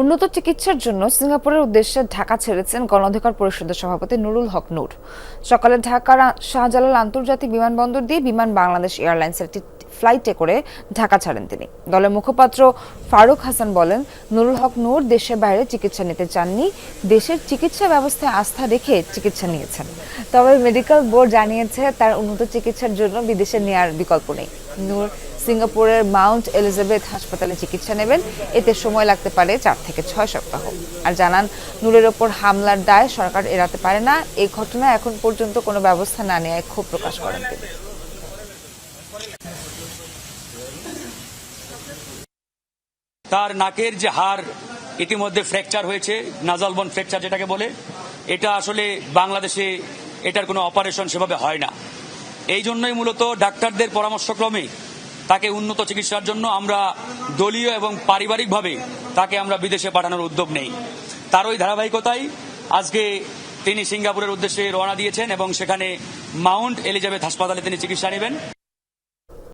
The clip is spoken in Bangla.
উন্নত চিকিৎসার জন্য সিঙ্গাপুরের উদ্দেশ্যে ঢাকা ছেড়েছেন গণঅধিকার পরিষদের সভাপতি নুরুল হক নূর। সকালে ঢাকার শাহজালাল আন্তর্জাতিক বিমানবন্দর দিয়ে বিমান বাংলাদেশ এয়ারলাইন্সের একটি ফ্লাইটে করে ঢাকা ছাড়েন তিনি। দলের মুখপাত্র ফারুক হাসান বলেন, নুরুল হক নূর দেশের বাইরে চিকিৎসা নিতে চাননি, দেশের চিকিৎসা ব্যবস্থায় আস্থা রেখে চিকিৎসা নিয়েছেন। তবে মেডিকেল বোর্ড জানিয়েছে তার উন্নত চিকিৎসার জন্য বিদেশে নেওয়ার বিকল্প নেই। নূর সিঙ্গাপুরের মাউন্ট এলিজাবেথ হাসপাতালে চিকিৎসা নেবেন, এতে সময় লাগতে পারে চার থেকে ছয় সপ্তাহ। আর জানান, নূরের ওপর হামলার দায় সরকার এড়াতে পারে না এই ঘটনায় এখন পর্যন্ত কোনো ব্যবস্থা না নেওয়ায় ক্ষোভ প্রকাশ করেন তিনি। তার নাকের যে হার ইতিমধ্যে ফ্র্যাকচার হয়েছে নাজাল বন ফ্র্যাকচার যেটাকে বলে, এটা আসলে বাংলাদেশে এটার কোনো অপারেশন সেভাবে হয় না। এই জন্যই মূলত ডাক্তারদের পরামর্শক্রমে তাকে উন্নত চিকিৎসার জন্য আমরা দলীয় এবং পারিবারিকভাবে তাকে আমরা বিদেশে পাঠানোর উদ্যোগ নেই। তার ওই ধারাবাহিকতায় আজকে তিনি সিঙ্গাপুরের উদ্দেশ্যে রওনা দিয়েছেন এবং সেখানে মাউন্ট এলিজাবেথ হাসপাতালে তিনি চিকিৎসা নেবেন।